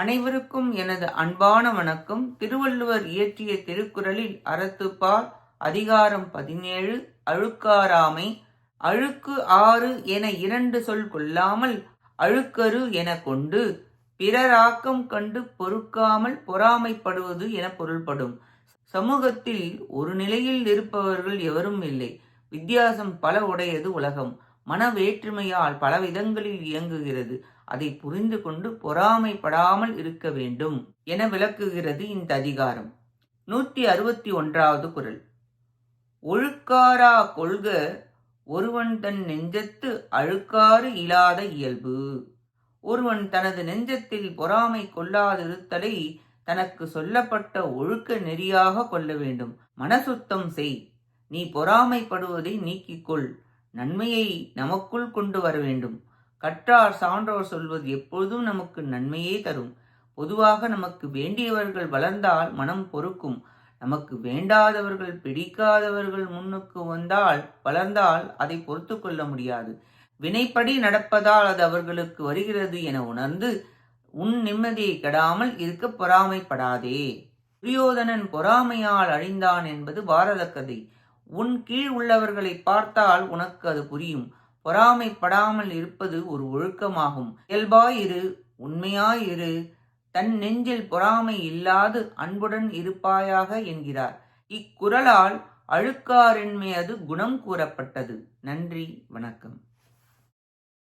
அனைவருக்கும் எனது அன்பான வணக்கம். திருவள்ளுவர் இயற்றிய திருக்குறளில் அறத்துப்பால் அதிகாரம் பதினேழு அழுக்காராமை அழுக்கு ஆறு என இரண்டு சொல் கொள்ளாமல் அழுக்கரு என கொண்டு பிறராக்கம் கண்டு பொறுக்காமல் பொறாமைப்படுவது என பொருள்படும். சமூகத்தில் ஒரு நிலையில் இருப்பவர்கள் எவரும் இல்லை. வித்தியாசம் பல உடையது உலகம். மன வேற்றுமையால் பல விதங்களில் இயங்குகிறது. அதை புரிந்து கொண்டு பொறாமைப்படாமல் இருக்க வேண்டும் என விளக்குகிறது இந்த அதிகாரம். நூற்றி அறுபத்தி ஒன்றாவது குரல். ஒழுக்காரா கொள்க ஒருவன் தன் நெஞ்சத்து அழுக்காறு இல்லாத இயல்பு. ஒருவன் தனது நெஞ்சத்தில் பொறாமை கொள்ளாதிருத்தலை தனக்கு சொல்லப்பட்ட ஒழுக்க நெறியாக கொள்ள வேண்டும். மனசுத்தம் செய் நீ பொறாமைப்படுவதை நீக்கிக்கொள். நன்மையை நமக்குள் கொண்டு வர வேண்டும். கற்றார் சான்றோர் சொல்வது எப்பொழுதும் நமக்கு நன்மையே தரும். பொதுவாக நமக்கு வேண்டியவர்கள் வளர்ந்தால் மனம் பொறுக்கும். நமக்கு வேண்டாதவர்கள் பிடிக்காதவர்கள் முன்னுக்கு வந்தால் வளர்ந்தால் அதை பொறுத்து கொள்ள முடியாது. வினைப்படி நடப்பதால் அது அவர்களுக்கு வருகிறது என உணர்ந்து உன் நிம்மதியை கெடாமல் இருக்க பொறாமைப்படாதே. துரியோதனன் பொறாமையால் அழிந்தான் என்பது பாரத கதை உன் கீழ் உள்ளவர்களை பார்த்தால் உனக்கு அது புரியும். பொறாமைப்படாமல் இருப்பது ஒரு ஒழுக்கமாகும். இயல்பாயிரு உண்மையாயிரு தன் நெஞ்சில் பொறாமை இல்லாது அன்புடன் இருப்பாயாக என்கிறார். இக்குறளால் அழுக்காரின்மை அது குணம் கூறப்பட்டது. நன்றி வணக்கம்.